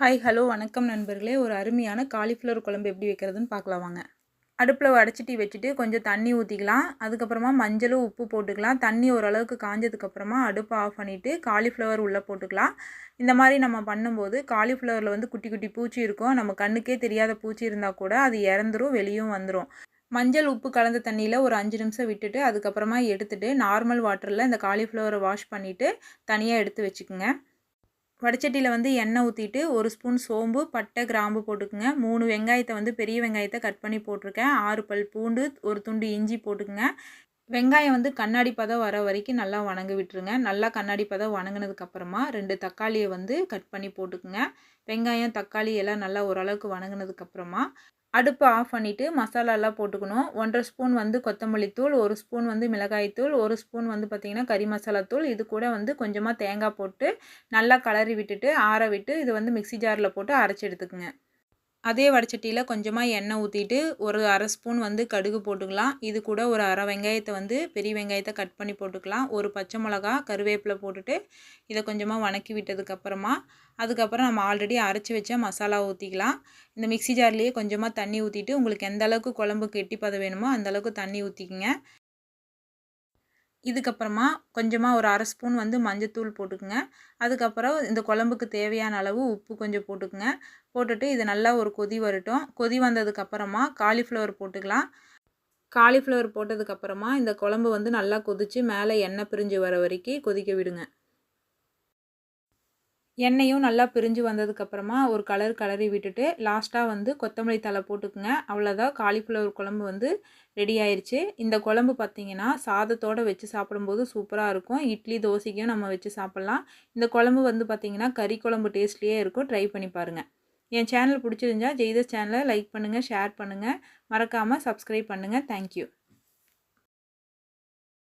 Hi hello வணக்கம் நண்பர்களே. ஒரு அருமையான காலிஃப்ளவர் குழம்பு எப்படி வைக்கிறதுன்னு பார்க்கலாம் வாங்க. அடுப்பில் வடச்சட்டி வச்சுட்டு கொஞ்சம் தண்ணி ஊற்றிக்கலாம் அதுக்கப்புறமா மஞ்சளும் உப்பு போட்டுக்கலாம். தண்ணி ஓரளவுக்கு காஞ்சதுக்கப்புறமா அடுப்பை ஆஃப் பண்ணிவிட்டு காலிஃப்ளவர் உள்ளே போட்டுக்கலாம். இந்த மாதிரி நம்ம பண்ணும்போது காலிஃப்ளவரில் வந்து குட்டி குட்டி பூச்சி இருக்கும். நம்ம கண்ணுக்கே தெரியாத பூச்சி இருந்தால் கூட அது இறந்துரும் வெளியும் வந்துடும் மஞ்சள் உப்பு கலந்த தண்ணியில் ஒரு அஞ்சு நிமிஷம் விட்டுட்டு அதுக்கப்புறமா எடுத்துகிட்டு நார்மல் வாட்டரில் இந்த காலிஃப்ளவரை வாஷ் பண்ணிவிட்டு தனியாக எடுத்து வச்சுக்கோங்க. வடச்சட்டியில் வந்து எண்ணெய் ஊற்றிட்டு ஒரு ஸ்பூன் சோம்பு பட்டை கிராம்பு போட்டுக்குங்க. மூணு வெங்காயத்தை வந்து பெரிய வெங்காயத்தை கட் பண்ணி போட்டிருக்கேன். ஆறு பல் பூண்டு ஒரு துண்டு இஞ்சி போட்டுக்குங்க. வெங்காயம் வந்து கண்ணாடி பதம் வர வரைக்கும் நல்லா வணங்க விட்டுருங்க. நல்லா கண்ணாடி பதம் வணங்கினதுக்கப்புறமா ரெண்டு தக்காளியை வந்து கட் பண்ணி போட்டுக்குங்க. வெங்காயம் தக்காளி எல்லாம் நல்லா ஓரளவுக்கு வணங்கினதுக்கப்புறமா அடுப்பை ஆஃப் பண்ணிவிட்டு மசாலாலாம் போட்டுக்கணும். ஒன்றரை ஸ்பூன் வந்து கொத்தமல்லி தூள் ஒரு ஸ்பூன் வந்து மிளகாய்த்தூள் ஒரு ஸ்பூன் வந்து பார்த்திங்கன்னா கறி மசாலா தூள். இது கூட வந்து கொஞ்சமாக தேங்காய் போட்டு நல்லா கலரி விட்டுட்டு ஆற விட்டு இது வந்து மிக்சி ஜாரில் போட்டு அரைச்சி எடுத்துக்குங்க. அதே வடச்சட்டியில் கொஞ்சமாக எண்ணெய் ஊற்றிட்டு ஒரு அரை ஸ்பூன் வந்து கடுகு போட்டுக்கலாம். இது கூட ஒரு அரை வெங்காயத்தை வந்து பெரிய வெங்காயத்தை கட் பண்ணி போட்டுக்கலாம். ஒரு பச்சை மிளகா கருவேப்பிலை போட்டுட்டு இதை கொஞ்சமாக வணக்கி விட்டதுக்கப்புறமா அதுக்கப்புறம் நம்ம ஆல்ரெடி அரைச்சி வச்ச மசாலா ஊற்றிக்கலாம் இந்த மிக்சி ஜார்லேயே கொஞ்சமாக தண்ணி ஊற்றிட்டு உங்களுக்கு எந்த அளவுக்கு குழம்பு கெட்டி பதம் வேணுமோ அந்தளவுக்கு தண்ணி ஊற்றிக்கிங்க இதுக்கப்புறமா கொஞ்சமாக ஒரு அரை ஸ்பூன் வந்து மஞ்சத்தூள் போட்டுக்குங்க. அதுக்கப்புறம் இந்த குழம்புக்கு தேவையான அளவு உப்பு கொஞ்சம் போட்டுக்குங்க. போட்டுட்டு இது நல்லா ஒரு கொதி வரட்டும். கொதி வந்ததுக்கப்புறமா காலிஃப்ளவர் போட்டுக்கலாம். காலிஃப்ளவர் போட்டதுக்கப்புறமா இந்த குழம்பு வந்து நல்லா கொதித்து மேலே எண்ணெய் பிரிஞ்சு வர வரைக்கும் கொதிக்க விடுங்க. எண்ணெயும் நல்லா பிரிஞ்சு வந்ததுக்கப்புறமா ஒரு கலர் கலரி விட்டுட்டு லாஸ்ட்டாக வந்து கொத்தமல்லி தலை போட்டுக்குங்க. அவ்வளோதான் காலிஃப்ளவர் குழம்பு வந்து ரெடி ஆயிடுச்சு இந்த குழம்பு பார்த்திங்கன்னா சாதத்தோடு வச்சு சாப்பிடும்போது சூப்பராக இருக்கும். இட்லி தோசைக்கும் நம்ம வச்சு சாப்பிட்லாம். இந்த குழம்பு வந்து பார்த்திங்கன்னா கறி குழம்பு டேஸ்ட்லேயே இருக்கும். ட்ரை பண்ணி பாருங்கள் என் சேனல் பிடிச்சிருந்தா ஜெய்தஸ் சேனலை லைக் பண்ணுங்கள் ஷேர் பண்ணுங்கள் மறக்காமல் சப்ஸ்கிரைப் பண்ணுங்கள் தேங்க்யூ